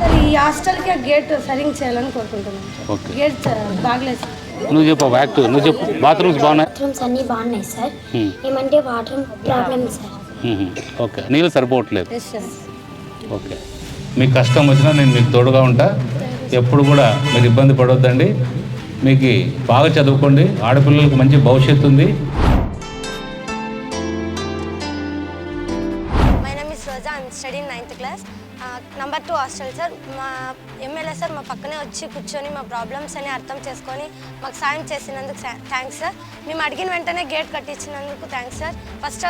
Sir ఈ హాస్టల్కి gate సరిగ్గా చేయాలని ఓకే. గేట్ బాగలేదు సార్. నువ్వు చెప్పు యాక్టివ్ నువ్వు చెప్పు బాత్రూమ్స్ బాగున్నాయి? బాత్రూమ్స్ అన్నీ బాగున్నాయి సార్. ఏమంటే వాటర్ ప్రాబ్లం సార్. ఓకే. నీళ్ళు సరిపోవట్లేదు. ఓకే. మీకు కష్టం వచ్చినా నేను మీకు తోడుగా ఉంటా. ఎప్పుడు కూడా మీరు ఇబ్బంది పడవద్దండి మీకు బాగా చదువుకోండి. ఆడపిల్లలకు మంచి భవిష్యత్తు ఉంది. My name is Roja I'm study ninth class number two hostel sir మా ఎమ్మెల్యే సార్ మా పక్కనే వచ్చి కూర్చొని మా ప్రాబ్లమ్స్ అని అర్థం చేసుకొని మాకు సాయం చేసినందుకు థ్యాంక్స్ సార్ మేము అడిగిన వెంటనే గేట్ కట్టించినందుకు థ్యాంక్స్ సార్ ఫస్ట్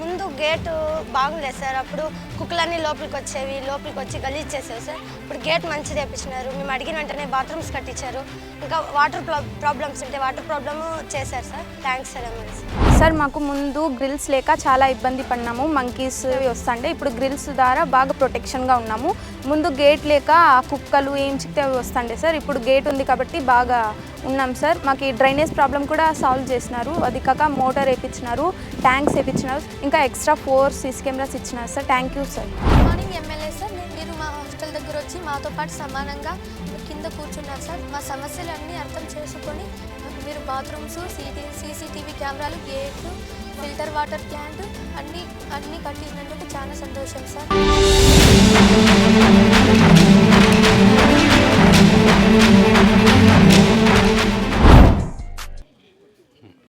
ముందు గేట్ బాగుండే సార్. అప్పుడు కుక్కలన్నీ లోపలికి వచ్చేవి లోపలికి వచ్చి గలీజ్ చేసేవి సార్. ఇప్పుడు గేట్ మంచిది వేపించినారు. మేము అడిగిన వెంటనే బాత్రూమ్స్ కట్టించారు. ఇంకా వాటర్ ప్రాబ్లమ్స్ ఉంటే వాటర్ ప్రాబ్లము చేశారు sir. Thanks sir MLA sir. మాకు ముందు గ్రిల్స్ లేక చాలా ఇబ్బంది పడినాము. మంకీస్ వస్తుండే. ఇప్పుడు గ్రిల్స్ ద్వారా బాగా ప్రొటెక్షన్గా ఉన్నాము. ముందు గేట్ లేక కుక్కలు ఏం చిక్తే అవి వస్తుండే సార్. ఇప్పుడు గేట్ ఉంది కాబట్టి బాగా ఉన్నాం సార్. మాకు ఈ డ్రైనేజ్ ప్రాబ్లం కూడా సాల్వ్ చేసినారు. అది కాక మోటార్ వేయించినారు ట్యాంక్స్ వేయించినారు ఇంకా ఎక్స్ట్రా ఫోర్ సీసీ కెమెరాస్ ఇచ్చినారు sir. Thank you sir. Good morning MLA sir. నేను మీరు మా హాస్టల్ దగ్గర వచ్చి మాతో పాటు సమానంగా కింద కూర్చున్నారు సార్. మా సమస్యలన్నీ అర్థం చేసుకొని మీరు బాత్రూమ్స్ సీటీ సీసీటీవీ కెమెరాలు గేట్లు ఫిల్టర్ వాటర్ ప్లాంట్ అన్నీ అన్నీ కట్టించినందుకు చాలా సంతోషం సార్.